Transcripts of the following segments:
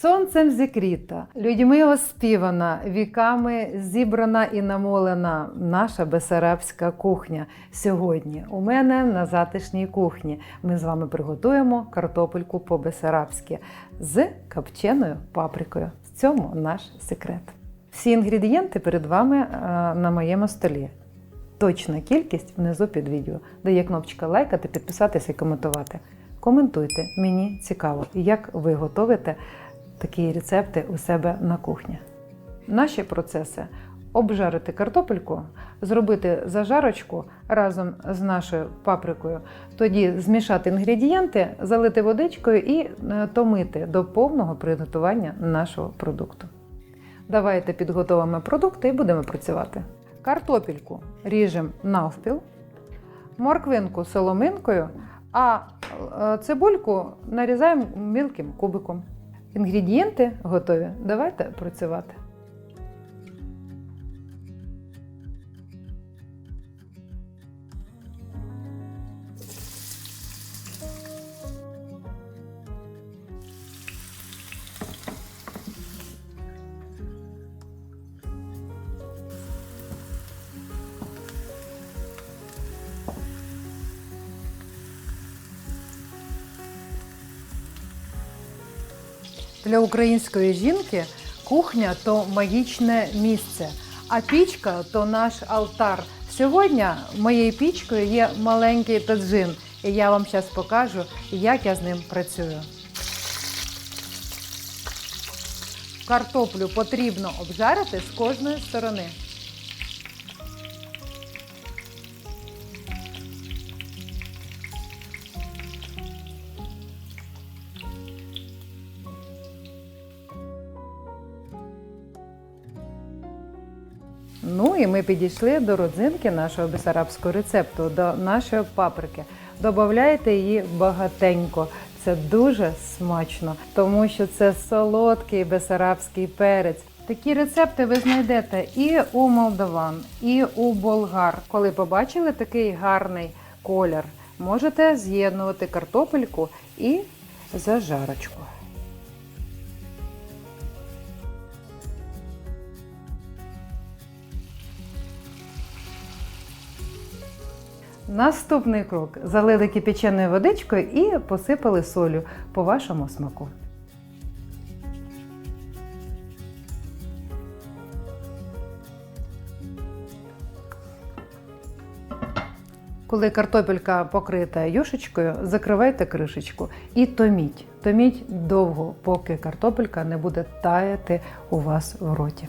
Сонцем зікріта, людьми оспівана, віками зібрана і намолена наша бесарабська кухня. Сьогодні у мене на затишній кухні ми з вами приготуємо картопельку по-бесарабськи з копченою паприкою. В цьому наш секрет. Всі інгредієнти перед вами е, на моєму столі. Точна кількість внизу під відео, де є кнопочка лайкати, підписатися і коментувати. Коментуйте, мені цікаво, як ви готуєте такі рецепти у себе на кухні. Наші процеси обжарити картопельку, зробити зажарочку разом з нашою паприкою, тоді змішати інгредієнти, залити водичкою і е, томити до повного приготування нашого продукту. Давайте підготовимо продукти і будемо працювати. Картопельку ріжемо навпіл, морквинку соломинкою, а е, цибульку нарізаємо мілким кубиком. Інгредієнти готові. Давайте працювати. Для української жінки кухня то магічне місце, а пічка то наш алтар. Сьогодні моєю пічкою є маленький таджин, і я вам зараз покажу, як я з ним працюю. Картоплю потрібно обжарити з кожної сторони. Ну і ми підійшли до родзинки нашого бесарабського рецепту, до нашої паприки. Добавляйте її багатенько. Це дуже смачно, тому що це солодкий бесарабський перець. Такі рецепти ви знайдете і у молдаван, і у болгар. Коли побачили такий гарний колір, можете з'єднувати картопельку і зажарочку. Наступний крок: залили кипяченою водичкою і посипали солю по вашому смаку. Коли картопелька покрита юшечкою, закривайте кришечку і томіть. Томіть довго, поки картопелька не буде таяти у вас в роті.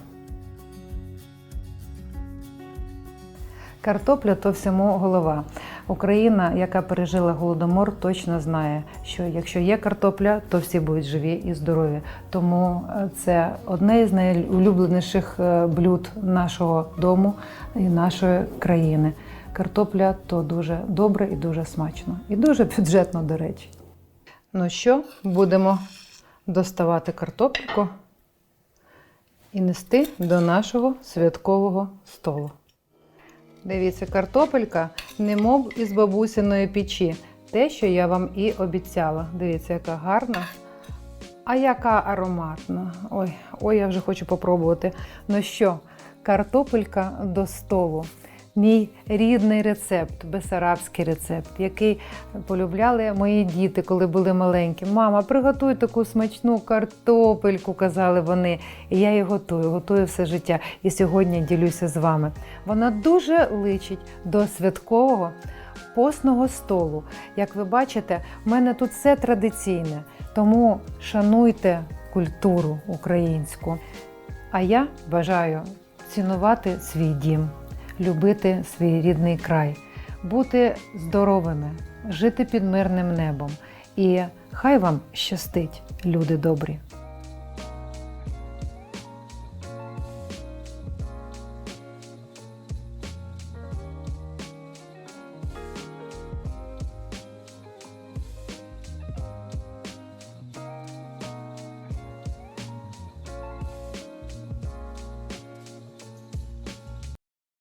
Картопля то всьому голова. Україна, яка пережила голодомор, точно знає, що якщо є картопля, то всі будуть живі і здорові. Тому е, це одне із найулюбленіших е, блюд нашого дому і нашої країни. Картопля то дуже добре і дуже смачно, і дуже бюджетно, до речі. Ну що, будемо доставати картопельку і нести до нашого святкового столу. Дивіться, картопелька, немов із бабусиної печі. Те, що я вам і обіцяла. Дивіться, яка гарна. А яка ароматна. Ой, ой, я вже хочу попробувати. Ну що, картопелька до столу. Мій рідний рецепт, бесарабський рецепт, який полюбляли мої діти, коли були маленькі. Мама, приготуй таку смачну картопельку, казали вони. І я її готую, готую все життя. І сьогодні ділюся з вами. Вона дуже личить до святкового постного столу. Як ви бачите, в мене тут все традиційне, тому шануйте культуру українську. А я бажаю цінувати свій дім любити свій рідний край, бути здоровими, жити під мирним небом. І хай вам щастить, люди добрі!